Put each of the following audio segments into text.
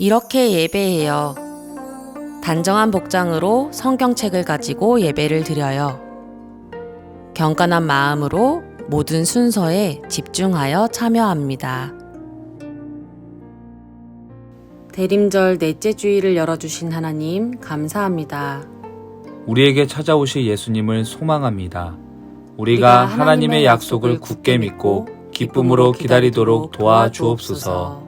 이렇게 예배해요. 단정한 복장으로 성경책을 가지고 예배를 드려요. 경건한 마음으로 모든 순서에 집중하여 참여합니다. 대림절 넷째 주일을 열어주신 하나님, 감사합니다. 우리에게 찾아오실 예수님을 소망합니다. 우리가 하나님의 약속을 굳게 믿고 기쁨으로 기다리도록 도와주옵소서.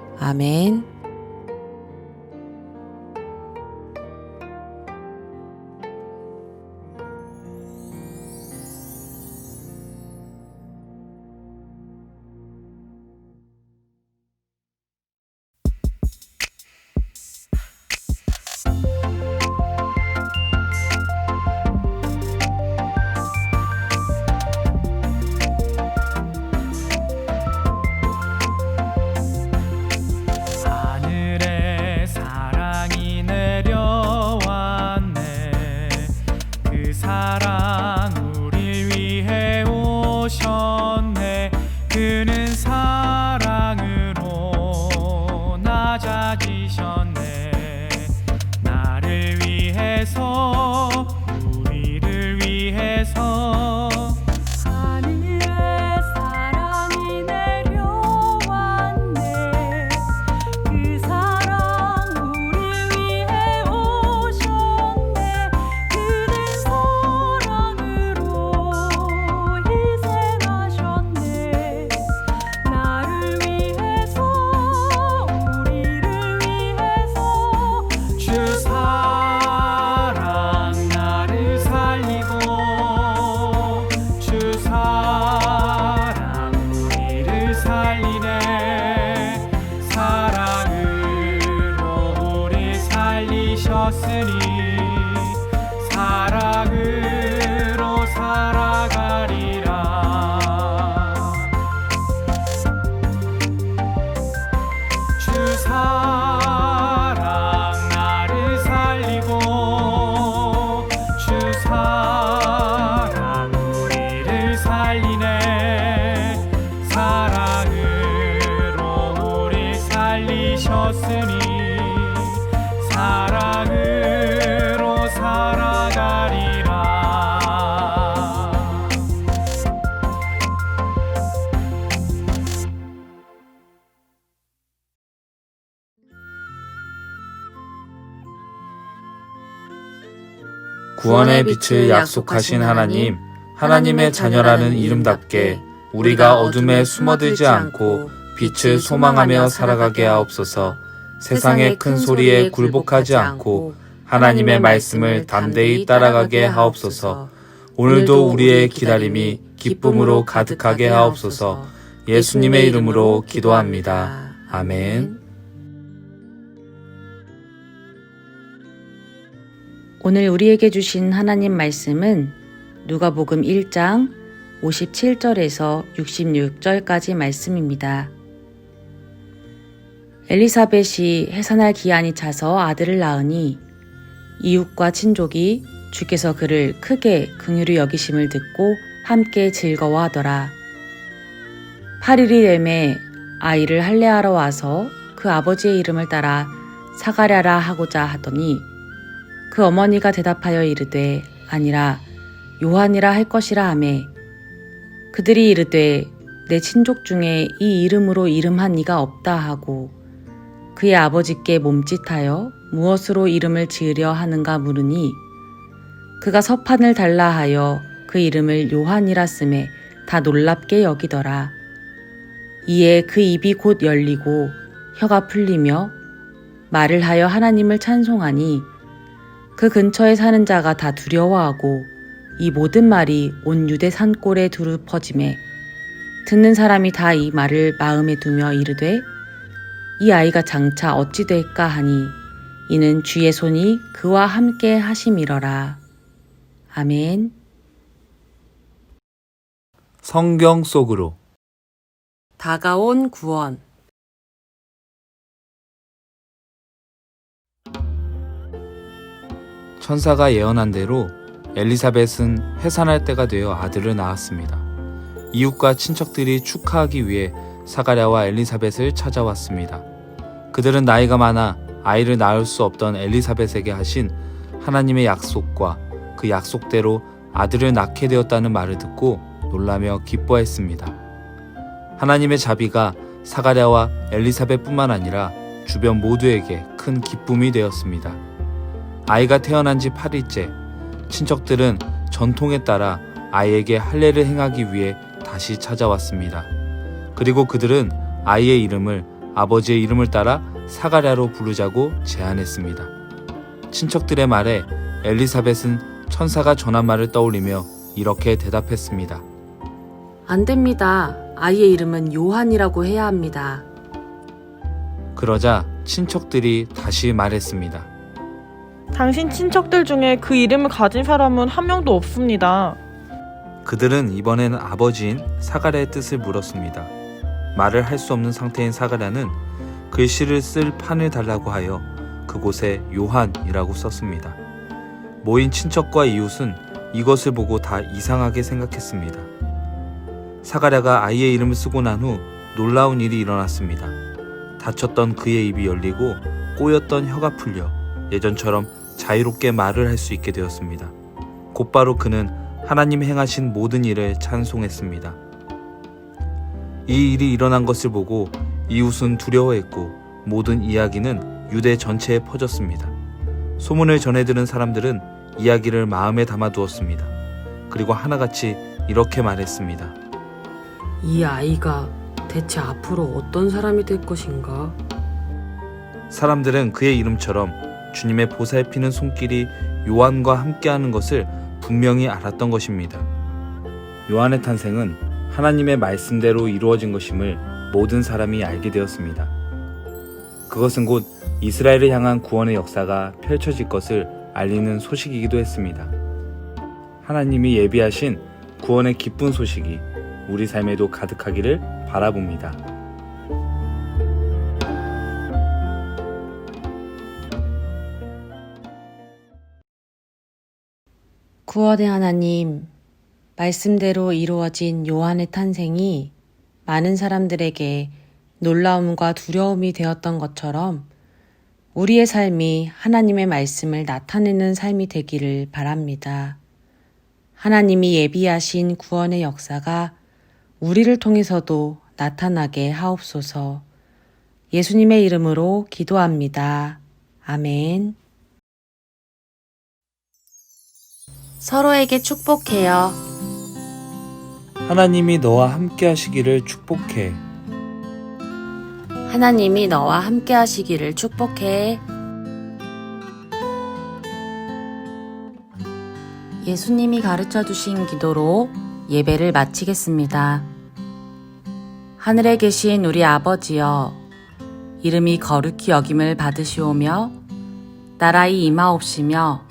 아멘. 살리셨 구원의 빛을 약속하신 하나님, 하나님의 자녀라는 이름답게 우리가 어둠에 숨어들지 않고 빛을 소망하며 살아가게 하옵소서. 세상의 큰 소리에 굴복하지 않고 하나님의 말씀을 담대히 따라가게 하옵소서. 오늘도 우리의 기다림이 기쁨으로 가득하게 하옵소서. 예수님의 이름으로 기도합니다. 아멘. 오늘 우리에게 주신 하나님 말씀은 누가복음 1장 57절에서 66절까지 말씀입니다. 엘리사벳이 해산할 기한이 차서 아들을 낳으니 이웃과 친족이 주께서 그를 크게 긍휼히 여기심을 듣고 함께 즐거워하더라. 8일이 되매 아이를 할례하러 와서 그 아버지의 이름을 따라 사가랴라 하고자 하더니 그 어머니가 대답하여 이르되 아니라 요한이라 할 것이라 하매 그들이 이르되 내 친족 중에 이 이름으로 이름한 이가 없다 하고 그의 아버지께 몸짓하여 무엇으로 이름을 지으려 하는가 물으니 그가 서판을 달라 하여 그 이름을 요한이라 쓰매 다 놀랍게 여기더라. 이에 그 입이 곧 열리고 혀가 풀리며 말을 하여 하나님을 찬송하니 그 근처에 사는 자가 다 두려워하고 이 모든 말이 온 유대 산골에 두루 퍼짐에 듣는 사람이 다 이 말을 마음에 두며 이르되 이 아이가 장차 어찌 될까 하니 이는 주의 손이 그와 함께 하심이러라. 아멘. 성경 속으로 다가온 구원. 천사가 예언한 대로 엘리사벳은 해산할 때가 되어 아들을 낳았습니다. 이웃과 친척들이 축하하기 위해 사가랴와 엘리사벳을 찾아왔습니다. 그들은 나이가 많아 아이를 낳을 수 없던 엘리사벳에게 하신 하나님의 약속과 그 약속대로 아들을 낳게 되었다는 말을 듣고 놀라며 기뻐했습니다. 하나님의 자비가 사가랴와 엘리사벳뿐만 아니라 주변 모두에게 큰 기쁨이 되었습니다. 아이가 태어난 지 8일째 친척들은 전통에 따라 아이에게 할례를 행하기 위해 다시 찾아왔습니다. 그리고 그들은 아이의 이름을 아버지의 이름을 따라 사가랴로 부르자고 제안했습니다. 친척들의 말에 엘리사벳은 천사가 전한 말을 떠올리며 이렇게 대답했습니다. 안 됩니다. 아이의 이름은 요한이라고 해야 합니다. 그러자 친척들이 다시 말했습니다. 당신 친척들 중에 그 이름을 가진 사람은 한 명도 없습니다. 그들은 이번에는 아버지인 사가랴의 뜻을 물었습니다. 말을 할 수 없는 상태인 사가랴는 글씨를 쓸 판을 달라고 하여 그곳에 요한이라고 썼습니다. 모인 친척과 이웃은 이것을 보고 다 이상하게 생각했습니다. 사가랴가 아이의 이름을 쓰고 난 후 놀라운 일이 일어났습니다. 닫혔던 그의 입이 열리고 꼬였던 혀가 풀려 예전처럼 자유롭게 말을 할 수 있게 되었습니다. 곧바로 그는 하나님 행하신 모든 일을 찬송했습니다. 이 일이 일어난 것을 보고 이웃은 두려워했고 모든 이야기는 유대 전체에 퍼졌습니다. 소문을 전해 들은 사람들은 이야기를 마음에 담아두었습니다. 그리고 하나같이 이렇게 말했습니다. 이 아이가 대체 앞으로 어떤 사람이 될 것인가? 사람들은 그의 이름처럼 주님의 보살피는 손길이 요한과 함께하는 것을 분명히 알았던 것입니다. 요한의 탄생은 하나님의 말씀대로 이루어진 것임을 모든 사람이 알게 되었습니다. 그것은 곧 이스라엘을 향한 구원의 역사가 펼쳐질 것을 알리는 소식이기도 했습니다. 하나님이 예비하신 구원의 기쁜 소식이 우리 삶에도 가득하기를 바라봅니다. 구원의 하나님, 말씀대로 이루어진 요한의 탄생이 많은 사람들에게 놀라움과 두려움이 되었던 것처럼 우리의 삶이 하나님의 말씀을 나타내는 삶이 되기를 바랍니다. 하나님이 예비하신 구원의 역사가 우리를 통해서도 나타나게 하옵소서 예수님의 이름으로 기도합니다. 아멘. 서로에게 축복해요. 하나님이 너와 함께 하시기를 축복해. 하나님이 너와 함께 하시기를 축복해. 예수님이 가르쳐 주신 기도로 예배를 마치겠습니다. 하늘에 계신 우리 아버지여, 이름이 거룩히 여김을 받으시오며, 나라의 임하옵시며,